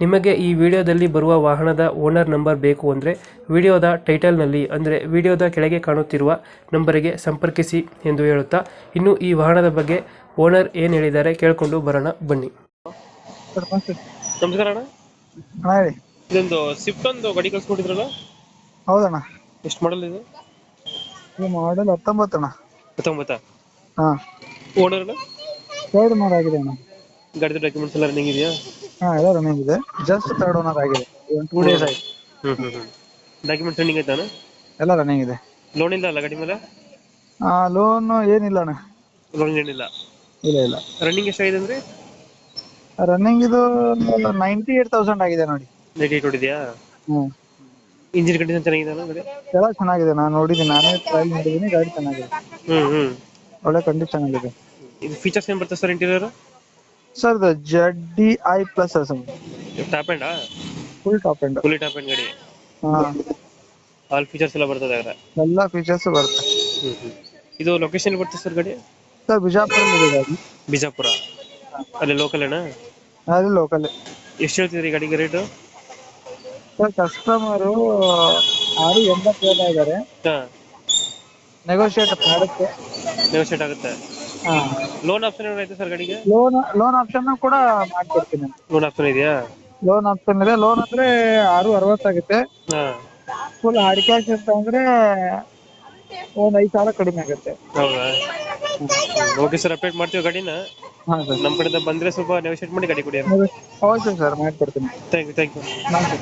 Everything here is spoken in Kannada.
ನಿಮಗೆ ಈ ವಿಡಿಯೋದಲ್ಲಿ ಬರುವ ವಾಹನದ ಓನರ್ ನಂಬರ್ ಬೇಕು ಅಂದರೆ ವಿಡಿಯೋದ ಟೈಟಲ್ನಲ್ಲಿ ಅಂದರೆ ವಿಡಿಯೋದ ಕೆಳಗೆ ಕಾಣುತ್ತಿರುವ ನಂಬರಿಗೆ ಸಂಪರ್ಕಿಸಿ ಎಂದು ಹೇಳುತ್ತಾ ಇನ್ನು ಈ ವಾಹನದ ಬಗ್ಗೆ ಓನರ್ ಏನು ಹೇಳಿದ್ದಾರೆ ಕೇಳಿಕೊಂಡು ಬರೋಣ ಬನ್ನಿ. ಸರ್ ನಮಸ್ತೆ ನಮಸ್ಕಾರ ಅಣ್ಣ. ಅಣ್ಣ ಹೇಳಿ. ಇದೊಂದು ಸ್ವಿಫ್ಟ್ ಒಂದು ಗಾಡಿ ಕಳ್ಸ್ಕೊಟ್ಟಿದ್ರಲ್ಲ? ಹೌದಣ್ಣ. ಎಷ್ಟು ಮಾಡಲ್ ಇದು? ಇದು ಮಾಡೆಲ್ ಹತ್ತೊಂಬತ್ತು ಅಣ್ಣ. ಹತ್ತೊಂಬತ್ತಾ? ಹಾ. ಓನರ್ ಥರ್ಡ್ ಓನರ್ ಆಗಿದೆ ಅಣ್ಣ. ಗಾಡಿದ ಡಾಕ್ಯುಮೆಂಟ್ಸ್ ಎಲ್ಲ ರನ್ನಿಂಗ್ ಇದೆಯಾ? ಹಾ ಎಲ್ಲ ರನ್ನಿಂಗ್ ಇದೆ. ಜಸ್ಟ್ ಥರ್ಡ್ ಓನರ್ ಆಗಿದೆ. ಒಂದು ಟೂ ಡೇಸ್ ಆಯ್ತು. Hmm hmm hmm. Documents running ಎಲ್ಲ ರನ್ನಿಂಗ್ ಇದೆ. ಲೋನ್ ಇಲ್ಲ ಅಲ್ಲ ಗಾಡಿ ಮೇಲೆ? ಆ ಲೋನ್ ಏನಿಲ್ಲ ಅಣ್ಣ. ಲೋನ್ ಏನಿಲ್ಲ? ಇಲ್ಲ ಇಲ್ಲ. ರನ್ನಿಂಗ್ ಎಷ್ಟಾಗಿದೆ ಅಂದ್ರೆ? ರನ್ನಿಂಗ್ ಇದು ನೈಂಟಿ ಏಟ್ ತೌಸಂಡ್ ಆಗಿದೆ ನೋಡಿ. ನೈಂಟಿ ಏಟ್ ಹೊಡಿದೆಯಾ ಹ್ಮ್. ಇಂಜಿನ್ ಕಂಡೀಷನ್ ಚೆನ್ನಾಗಿದೆ ಗಾಡಿ? ಎಲ್ಲ ಚೆನ್ನಾಗಿದೆ. ನಾನು ನೋಡಿದ್ದೀನಿ. ನಾನೇ ಟ್ರೈ ಮಾಡಿದ್ದೀನಿ. ಗಾಡಿ ಚೆನ್ನಾಗಿದೆ. ಹ್ಮ್ ಹ್ಮ್. ಒಳ್ಳೆ ಕಂಡೀಷನ್ ಇದೆ. ಇದು ಫೀಚರ್ಸ್ ಏನ್ ಬರ್ತದೆ sir interior sir the Z D I plus sir top end full top end full top end ಗಾಡಿ. ಹಾ. ಆಲ್ ಫೀಚರ್ಸ್ ಎಲ್ಲ ಬರ್ತದೆ ಅದರ ಎಲ್ಲ ಫೀಚರ್ಸ್ ಬರುತ್ತೆ. ಇದು ಲೊಕೇಶನ್ ಬರ್ತದೆ ಸರ್ ಗಾಡಿ? ಸರ್ ಬಿಜಾಪುರ ಇದೆ ಗಾಡಿ. ಬಿಜಾಪುರ. ಅಲ್ಲಿ ಲೋಕಲ್ ಏನಾ? ಅಲ್ಲಿ ಲೋಕಲ್ ಎಷ್ಟು ಹೇಳ್ತಿದ್ರಿ ಗಾಡಿಗೆ ರೇಟ್ ಸರ್ ಕಸ್ಟಮರು ಆರು ಎಂಬತ್ತು ಹೇಳ್ತಾ ಇದ್ದಾರೆ ಹಾಂ. ನೆಗೋಷಿಯೇಟ್ ಮಾಡುತ್ತೆ. ನೆಗೋಷಿಯೇಟ್ ಆಗುತ್ತೆ. ಲೋನ್ ಆಪ್ಷನ್ ಐತೆ ಸರ್ ಗಾಡಿಗೆ? ಲೋನ್ ಲೋನ್ ಆಪ್ಷನ್ ಕೂಡ ಮಾಡ್ಕೊಡ್ತೀನಿ. ಲೋನ್ ಆಪ್ಷನ್ ಇದೆಯಾ? ಲೋನ್ ಆಪ್ಷನ್ ಇದೆ. ಲೋನ್ ಅಂದ್ರೆ ಆರು ಅರವತ್ತಾಗುತ್ತೆ ಹಾಂ. ಫುಲ್ ಹಾರ್ಡ್ ಕ್ಯಾಶ್ ಅಂತ ಅಂದ್ರೆ ಒಂದ್ ಐದು ಸಾವಿರ ಕಡಿಮೆ ಆಗುತ್ತೆ. ಹೌದಾ? ಓಕೆ ಸರ್ ಅಪ್ಡೇಟ್ ಮಾಡ್ತೀವಿ ಗಾಡಿನ. ಹಾ ಸರ್ ನಮ್ಮ ಕಡೆಯಿಂದ ಬಂದರೆ ಸ್ವಲ್ಪ ನೆಗೋಷಿಯೇಟ್ ಮಾಡಿ ಗಾಡಿ ಕೊಡಿ ಓಕೆ ಸರ್ ಮಾಡ್ಕೊಡ್ತೀನಿ. ಥ್ಯಾಂಕ್ ಯು ಥ್ಯಾಂಕ್ ಯು ನಮಸ್ತೆ.